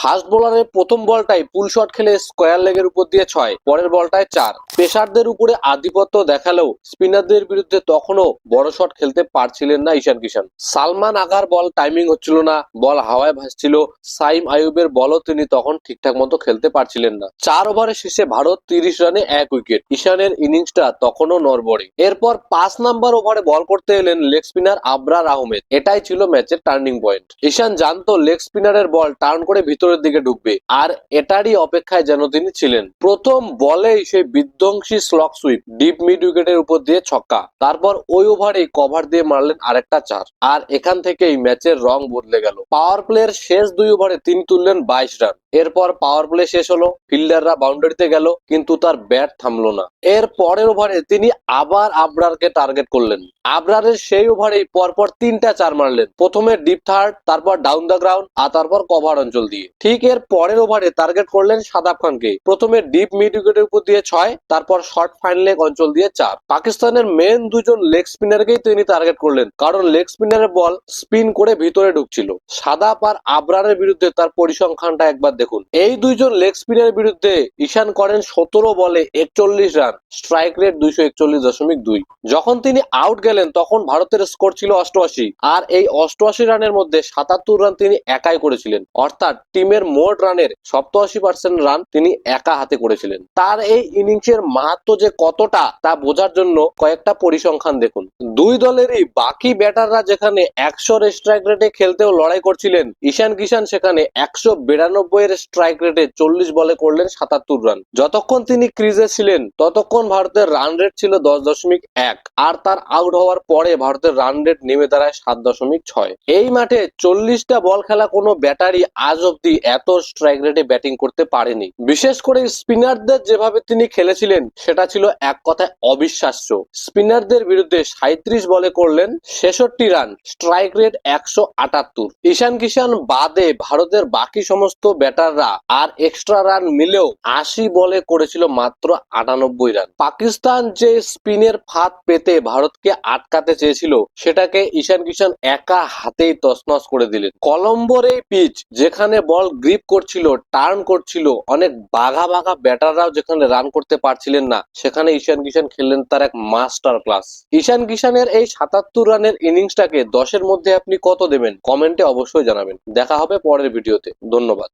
Fast বোলারের প্রথম বলটাই পুল shot খেলে square লেগের উপর দিয়ে ছয়, পরের বলটায় চার। পেসারদের উপরে আধিপত্য দেখালেও স্পিনারদের বিরুদ্ধে তখনও বড় শট খেলতে পারছিলেন না ঈশান কিষান সালমান আগার বল টাইমিং হচ্ছিল না, বল হাওয়ায় ভাসছিল, সাইম আয়ুবের বলও তিনি তখন ঠিকঠাক মতো খেলতে পারছিলেন না। চার ওভারের শেষে ভারত তিরিশ রানে এক উইকেট, ঈশানের ইনিংসটা তখনও নড়বড়ে। এরপর পাঁচ নাম্বার ওভারে বল করতে এলেন লেগ স্পিনার আবরার আহমেদ, এটাই ছিল ম্যাচের টার্নিং পয়েন্ট। ঈশান জানতো লেগ স্পিনারের বল টার্ন করে ভিতরের দিকে ঢুকবে। আর এটারই অপেক্ষায় যেন তিনি ছিলেন। প্রথম বলেই সেই বিধ্বংসী স্লক সুইপ ডিপ মিড উইকেটের উপর দিয়ে ছক্কা। তারপর ওই ওভারেই কভার দিয়ে মারলেন আরেকটা চার। আর এখান থেকেই ম্যাচের রং বদলে গেল। পাওয়ার প্লের শেষ দুই ওভারে তিনি তুললেন বাইশ রান এরপর পাওয়ার প্লে শেষ হলো ফিল্ডাররা বাউন্ডারিতে গেল, কিন্তু তার ব্যাট থামলো না। এর পরের ওভারে তিনি আবার আবরারকে টার্গেট করলেন। আবরারের সেই ওভারেই পরপর তিনটা চার মারলেন। প্রথমে ডিপ থার্ড তারপর ডাউন দ্য গ্রাউন্ড আর তারপর কভার অঞ্চল দিয়ে। ঠিক এর পরের ওভারে টার্গেট করলেন সাদাব খানকে। প্রথমে ডিপ মিড উইকেটের উপর দিয়ে ছয়, তারপর শর্ট ফাইন লেগ অঞ্চল দিয়ে চার। পাকিস্তানের মেন দুজন লেগ স্পিনারকেই তিনি টার্গেট করলেন, কারণ লেগ স্পিনারের বল স্পিন করে ভিতরে ঢুকছিল। সাদাব আর আবরারের বিরুদ্ধে তার পরিসংখ্যানটা একবার দেখুন। এই দুইজন লেগ স্পিনারের বিরুদ্ধে ঈশান করেন সতেরো বলে একচল্লিশ রান স্ট্রাইক রেট দুইশো একচল্লিশ দশমিক দুই। যখন তিনি আউট গেলেন, তখন ভারতের স্কোর ছিল অষ্টআশি, আর এই অষ্টআশি রানের মধ্যে সাতাত্তর রান তিনি একাই করেছিলেন। অর্থাৎ টিমের মোট রানের সপ্তাশি পার্সেন্ট রান তিনি একা হাতে করেছিলেন। তার এই ইনিংসের মাহাত্ম যে কতটা তা বোঝার জন্য কয়েকটা পরিসংখ্যান দেখুন। দুই দলেরই বাকি ব্যাটাররা যেখানে একশোর স্ট্রাইক রেটে খেলতেও লড়াই করছিলেন, ঈশান কিষান সেখানে একশো বিরানব্বই এর স্ট্রাইক রেটে চল্লিশ বলে করলেন সাতাত্তর রান। যতক্ষণ তিনি ক্রিজে ছিলেন, ততক্ষণ ভারতের রান রেট ছিল দশ দশমিক এক, আর তার আউট হওয়ার পরে ভারতের রান রেট নেমে দাঁড়ায় সাত দশমিক ছয়। এই মাঠে চল্লিশটা বল খেলা কোনো ব্যাটারি আজ অব্দি এত স্ট্রাইক রেটে ব্যাটিং করতে পারেনি। বিশেষ করে স্পিনারদের যেভাবে তিনি খেলেছিলেন, সেটা ছিল এক কথায় অবিশ্বাস্য। স্পিনারদের বিরুদ্ধে সাঁত্রিশ বলে করলেন, ছেষট্টি রান স্ট্রাইক রেট একশো আটাত্তর। ঈশান কিষান বাদে ভারতের বাকি সমস্ত ব্যাটাররা আর এক্সট্রা রান মিলেও আশি বলে করেছিল মাত্র আটানব্বই রান। পাকিস্তান যে স্পিনের ফাঁদ পেতে ভারতকে আটকাতে চেয়েছিল, সেটাকে ঈশান কিষান একা হাতেই তছনছ করে দিলেন। কলম্বোর এই পিচ যেখানে বল গ্রিপ করছিল টার্ন করছিল, অনেক বাঘা বাঘা ব্যাটাররাও যেখানে রান করতে পারছিলেন না, সেখানে ঈশান কিষান খেললেন তার এক মাস্টার ক্লাস ঈশান কিষানের এই সাতাত্তর রানের ইনিংসটাকে দশের মধ্যে আপনি কত দেবেন? কমেন্টে অবশ্যই জানাবেন। দেখা হবে পরের ভিডিওতে ধন্যবাদ।